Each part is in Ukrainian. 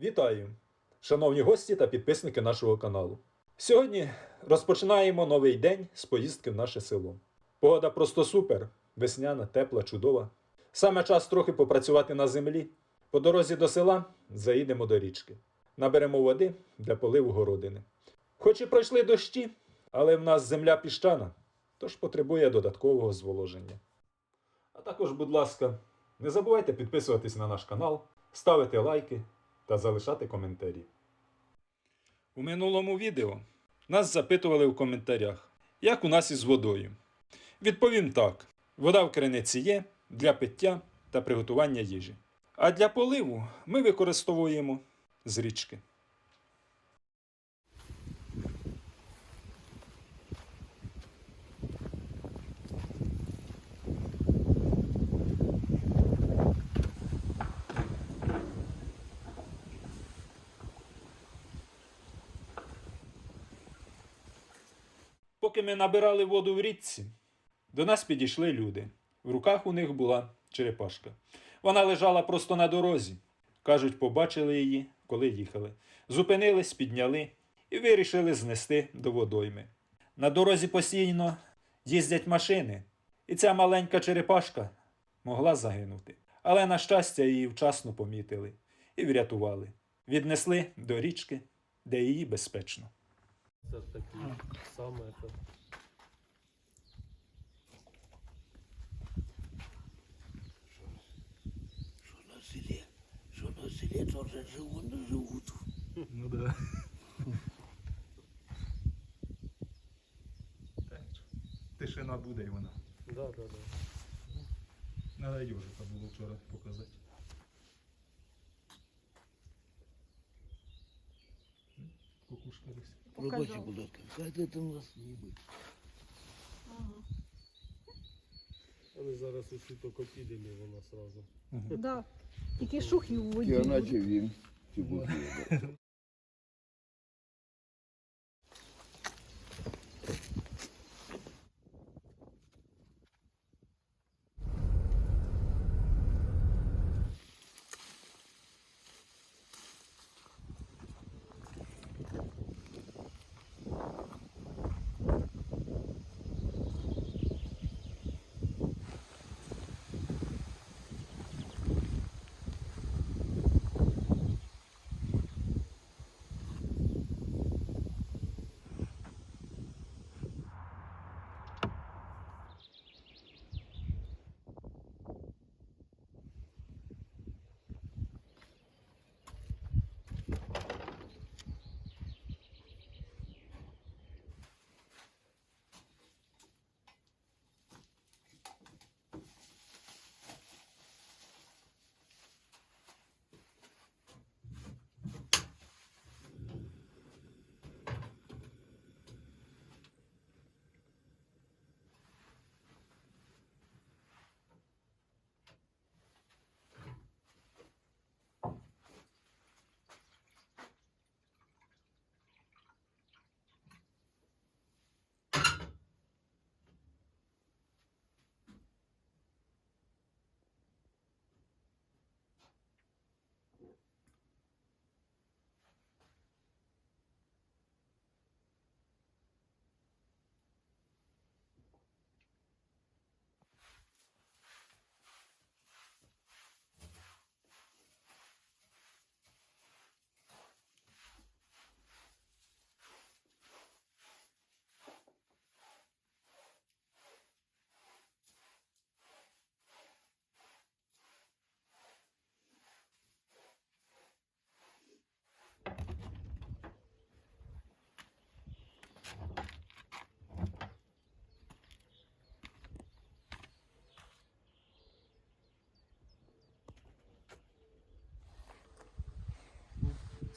Вітаю, шановні гості та підписники нашого каналу. Сьогодні розпочинаємо новий день з поїздки в наше село. Погода просто супер, весняна, тепла, чудова. Саме час трохи попрацювати на землі. По дорозі до села заїдемо до річки. Наберемо води для поливу городини. Хоч і пройшли дощі, але в нас земля піщана, тож потребує додаткового зволоження. А також, будь ласка, не забувайте підписуватись на наш канал, ставити лайки та залишати коментарі. У минулому відео нас запитували у коментарях, як у нас із водою. Відповім так: вода в криниці є для пиття та приготування їжі. А для поливу ми використовуємо з річки. Поки ми набирали воду в річці, до нас підійшли люди. В руках у них була черепашка. Вона лежала просто на дорозі. Кажуть, побачили її, коли їхали. Зупинились, підняли і вирішили знести до водойми. На дорозі постійно їздять машини, і ця маленька черепашка могла загинути. Але, на щастя, її вчасно помітили і врятували. Віднесли до річки, де її безпечно. Це такі саме це. Що на селі? Що на селі, то вже живу, не живу тут. Ну да. Тишина буде і вона. Да, да, да. Надо йожика було вчора показати. Десь. Пробачте, будь ласка, хай ти не нас Ага. Вони зараз усі только підемо вона сразу. Да. Тільки шухи у воді. Я наче він.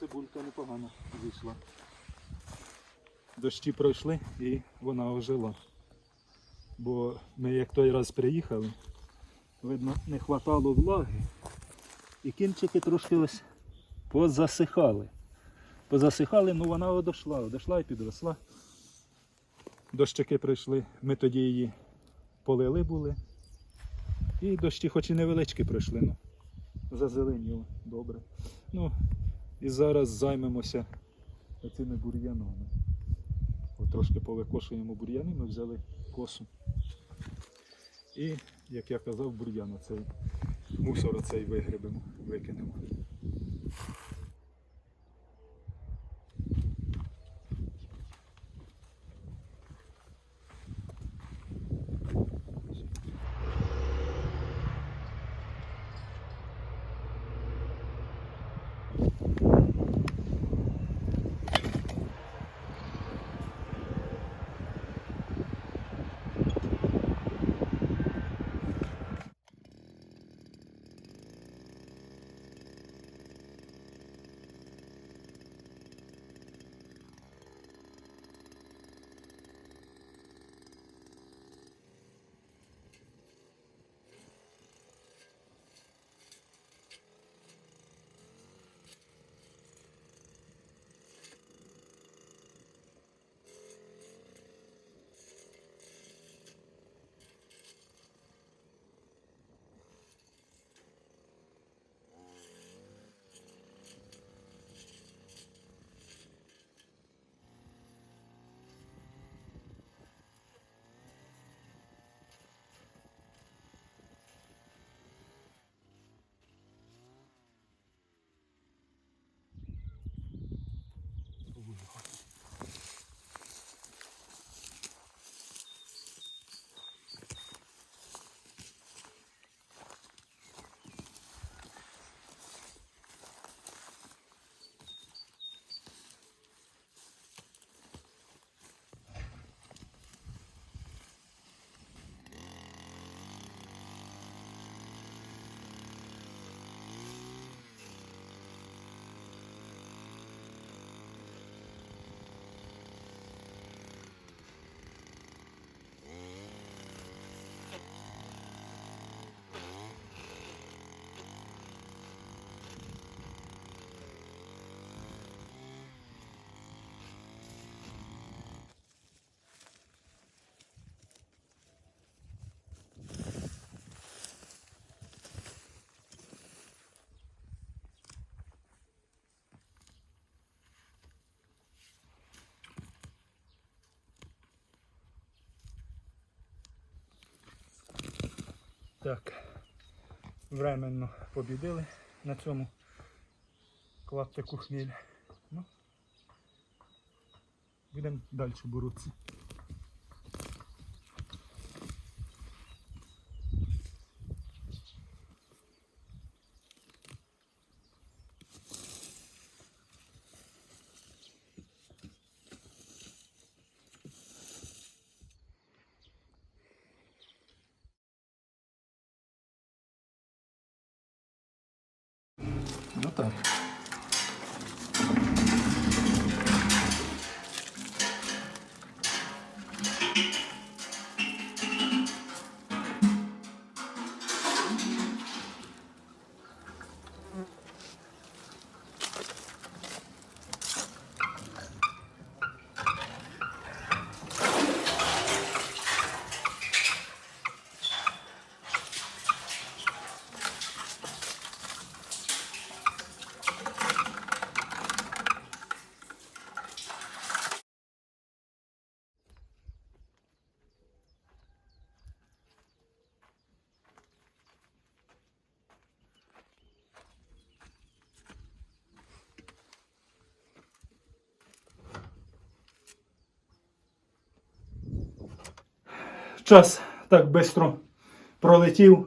Цибулька непогано вийшла. Дощі пройшли і вона ожила. Бо ми як той раз приїхали, видно, не хватало влаги. І кінчики трошки ось позасихали. Позасихали, ну вона одошла, одошла і підросла. Дощики прийшли, ми тоді її полили були. І дощі хоч і невеличкі пройшли, ну зазеленіло добре. Ну, І зараз займемося цими бур'янами. Трошки повикошуємо бур'яни, ми взяли косу. І, як я казав, бур'ян оцей мусор оцей вигребемо, викинемо. Так, временно побідили на цьому клаптику хміль. Ну, будемо далі боротися. Ну Час так швидко пролетів,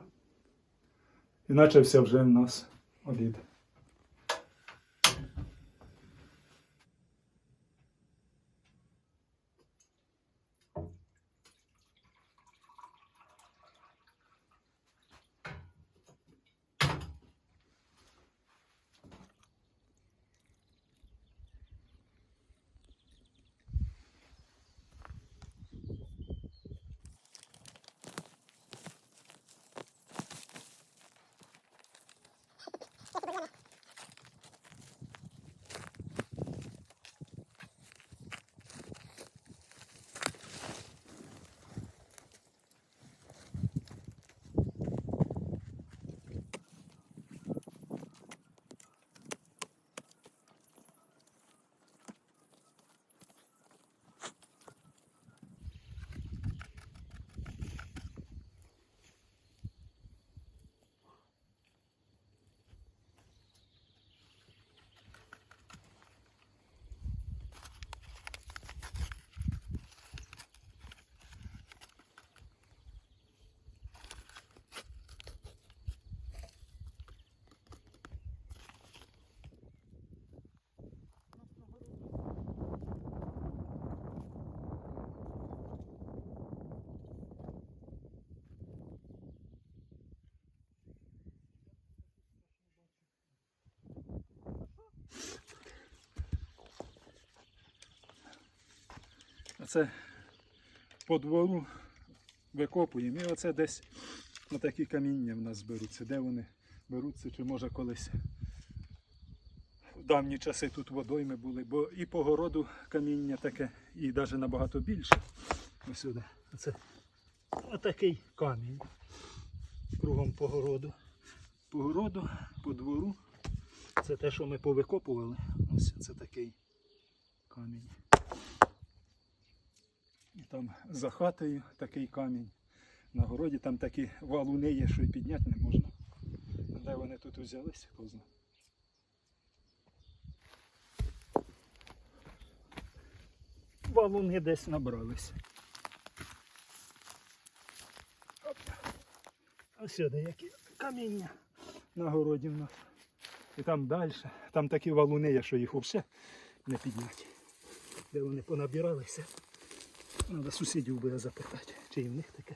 і почався вже в нас обід. Оце по двору викопуємо. І оце десь такі каміння в нас беруться. Де вони беруться, чи може колись в давні часи тут водойми були, бо і по городу каміння таке, і навіть набагато більше. Ось сюди. Оце отакий камінь. Кругом по городу. По городу, по двору. Це те, що ми повикопували. Ось це такий камінь. І там за хатою такий камінь. На городі там такі валуни є, що й підняти не можна. Де вони тут узялись, хто знає. Валуни десь. А сюди які каміння на городі в нас. І там далі. Там такі валуни є, що їх взагалі не підняти. Де вони понабиралися. Треба сусідів буде запитати, чи і в них таке.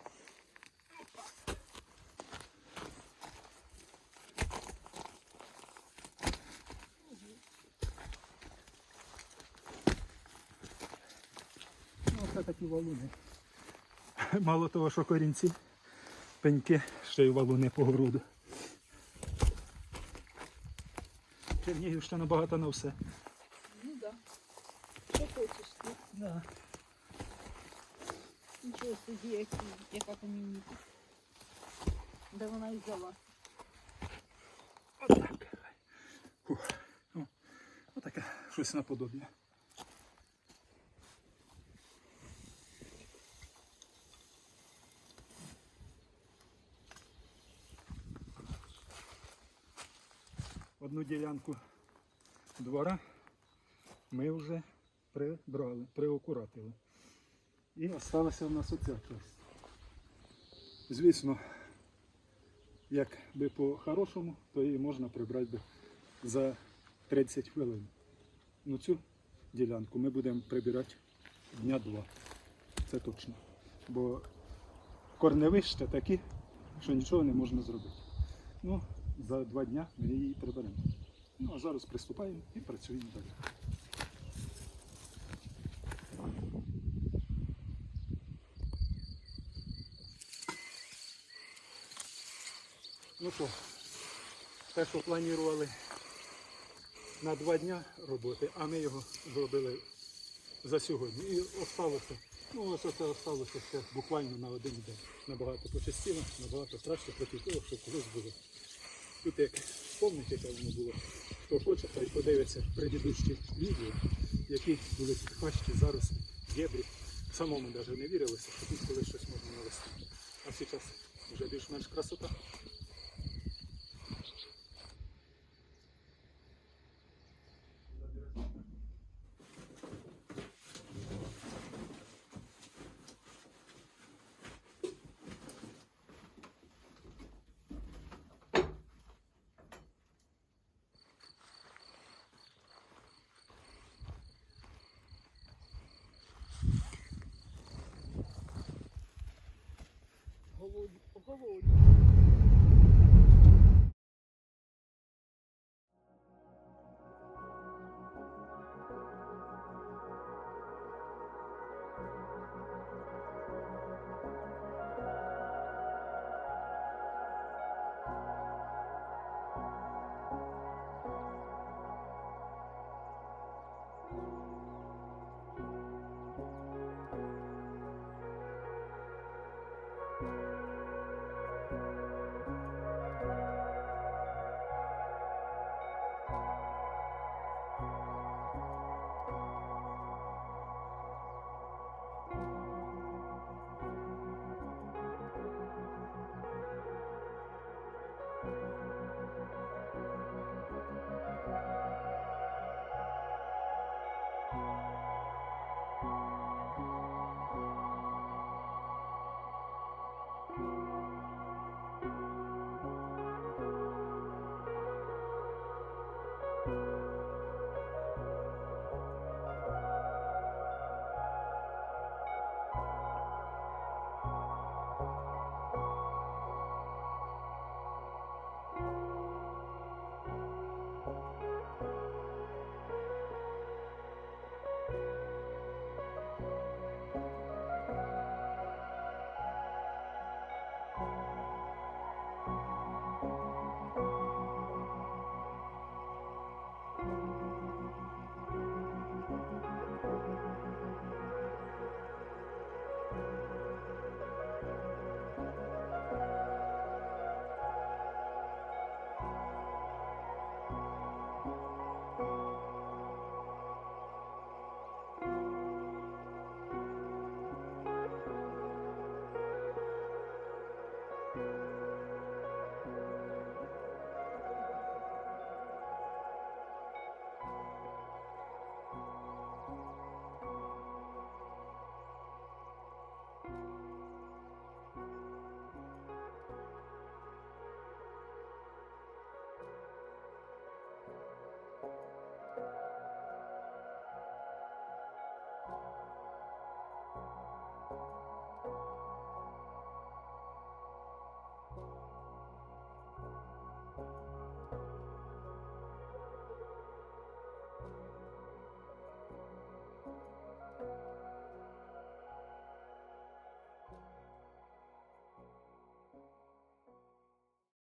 Ну, Оце такі валуни. Мало того, що корінці, пеньки, ще й валуни по городу. Чернігівщина багато на все. Ну да. Що хочеш ти? Да. Собі, які, яка камінніка. Де вона і взяла? Отак. Отаке щось наподобі. Одну ділянку двора ми вже прибрали, приокуратили. І залишилася в нас оця частина. Звісно, як би по-хорошому, то її можна прибрати би за 30 хвилин. Ну цю ділянку ми будемо прибирати дня два. Це точно. Бо корневища такі, що нічого не можна зробити. Ну, за два дня ми її приберемо. Ну а зараз приступаємо і працюємо далі. Ну що, те, що планували на два дня роботи, а ми його зробили за сьогодні. І осталося, ну ось це осталося ще буквально на один день. Набагато почастіло, набагато краще проти того, що колись було. Тут як помните, яке воно було, хто хоче, той подивиться предыдущі відео, які були тут хащі, зараз дєбрі. Самому навіть не вірилося, що тут колись щось можна навести. А зараз вже більш-менш красота. favore.